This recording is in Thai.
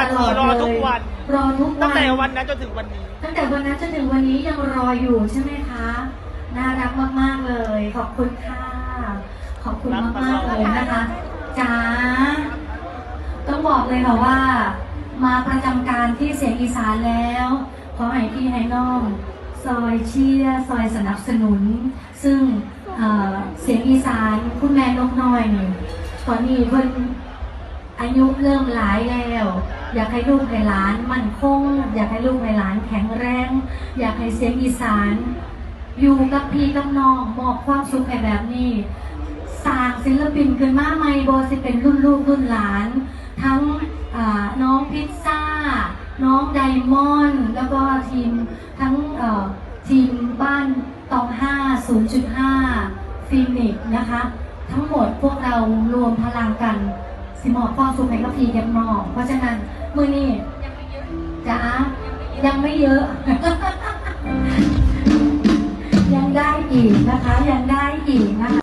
ตลอดรอเลทุกยวัน รอทุกตั้วังน แต่วันนั้นจนถึงวันนี้ ตั้งแต่วันนั้นจนถึงวันนี้ยังรออยู่ใช่ไหมคะ น่ารักมาก ๆ เลย ขอบคุณค่ะ ขอบคุณมากๆเลยนะคะจ๋าต้องบอกเลยค่ะว่า มาประจำการที่เสียงอีสานแล้ว ขอให้พี่ให้น้องซอยเชียร์ซอยสนับสนุน ซึ่งเอ่อเสียงอีสานคุณแม่นกน้อยนี่ตอนนี้เพิ่น อายุเริ่มหลายแล้ว อยากให้ลูกให้หลานมั่นคง อยากให้ลูกให้หลานแข็งแรง อยากให้เสียงอีสาน อยู่กับพี่กับน้องมอบความสุขให้แบบนี้สร้างศิลปินขึ้นมาใหม่บอสิเป็นรุ่นลูกรุ่นหลาน ทั้งน้องพิซซ่า น้องไดมอนด์แล้วก็ทีมทั้งทีมบ้านตองห้า0.5ฟินิกนะคะ ทั้งหมดพวกเรารวมพลังกัน สิหมอบความสุขให้กับพี่กับมองเพราะฉะนั้นมือนี่จ้ายังไม่เยอะ ยังได้อีกนะคะ ยังได้อีกนะคะ